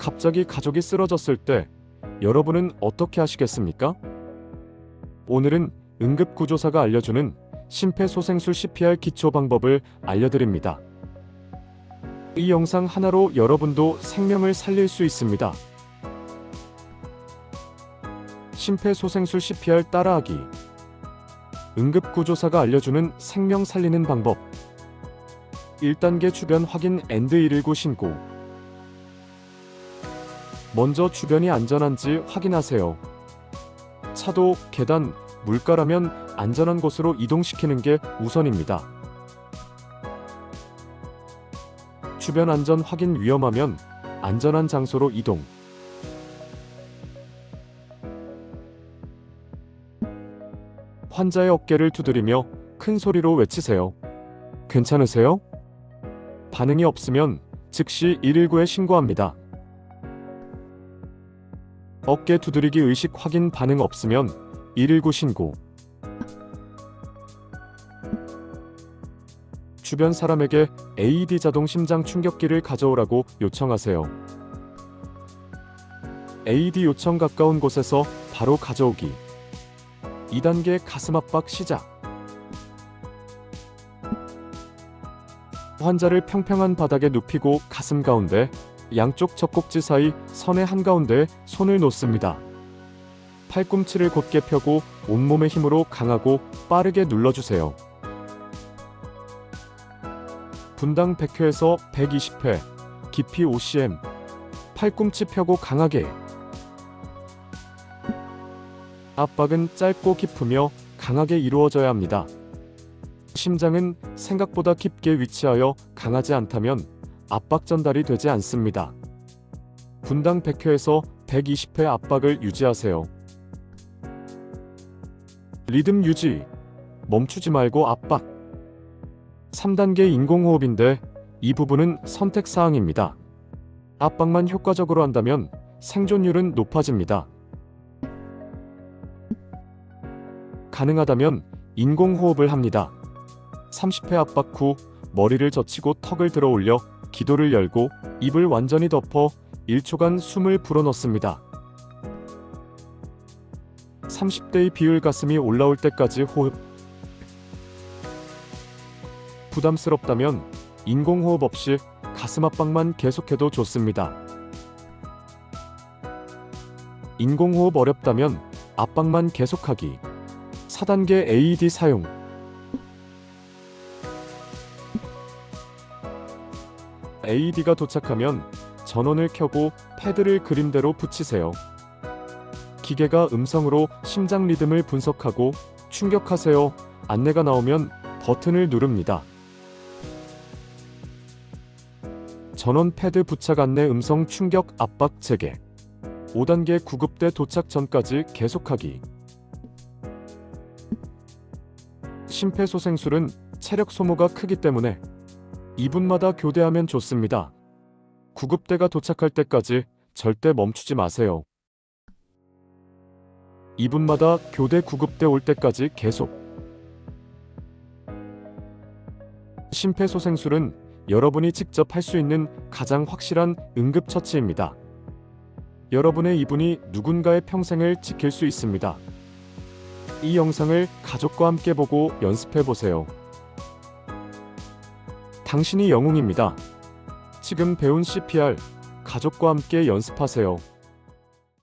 갑자기 가족이 쓰러졌을 때 여러분은 어떻게 하시겠습니까? 오늘은 응급구조사가 알려주는 심폐소생술 CPR 기초 방법을 알려드립니다. 이 영상 하나로 여러분도 생명을 살릴 수 있습니다. 심폐소생술 CPR 따라하기. 응급구조사가 알려주는 생명 살리는 방법. 1단계 주변 확인 앤드 119 신고. 먼저 주변이 안전한지 확인하세요. 차도, 계단, 물가라면 안전한 곳으로 이동시키는 게 우선입니다. 주변 안전 확인 위험하면 안전한 장소로 이동. 환자의 어깨를 두드리며 큰 소리로 외치세요. 괜찮으세요? 반응이 없으면 즉시 119에 신고합니다. 어깨 두드리기 의식 확인 반응 없으면 119 신고. 주변 사람에게 AED 자동 심장 충격기를 가져오라고 요청하세요. AED 요청 가까운 곳에서 바로 가져오기. 2단계 가슴 압박 시작. 환자를 평평한 바닥에 눕히고 가슴 가운데 양쪽 젖꼭지 사이 선의 한가운데에 손을 놓습니다. 팔꿈치를 곧게 펴고 온몸의 힘으로 강하고 빠르게 눌러주세요. 분당 100회에서 120회, 깊이 5cm, 팔꿈치 펴고 강하게. 압박은 짧고 깊으며 강하게 이루어져야 합니다. 심장은 생각보다 깊게 위치하여 강하지 않다면 압박 전달이 되지 않습니다. 분당 100회에서 120회 압박을 유지하세요. 리듬 유지. 멈추지 말고 압박. 3단계 인공호흡인데 이 부분은 선택 사항입니다. 압박만 효과적으로 한다면 생존율은 높아집니다. 가능하다면 인공호흡을 합니다. 30회 압박 후 머리를 젖히고 턱을 들어 올려 기도를 열고 입을 완전히 덮어 1초간 숨을 불어넣습니다. 30대의 비율 가슴이 올라올 때까지 호흡. 부담스럽다면 인공호흡 없이 가슴 압박만 계속해도 좋습니다. 인공호흡 어렵다면 압박만 계속하기. 4단계 AED 사용. AED가 도착하면 전원을 켜고 패드를 그림대로 붙이세요. 기계가 음성으로 심장 리듬을 분석하고 충격하세요. 안내가 나오면 버튼을 누릅니다. 전원 패드 부착 안내 음성 충격 압박 재개. 5단계 구급대 도착 전까지 계속하기. 심폐소생술은 체력 소모가 크기 때문에 2분마다 교대하면 좋습니다. 구급대가 도착할 때까지 절대 멈추지 마세요. 2분마다 교대 구급대 올 때까지 계속. 심폐소생술은 여러분이 직접 할 수 있는 가장 확실한 응급처치입니다. 여러분의 이분이 누군가의 평생을 지킬 수 있습니다. 이 영상을 가족과 함께 보고 연습해 보세요. 당신이 영웅입니다. 지금 배운 CPR 가족과 함께 연습하세요.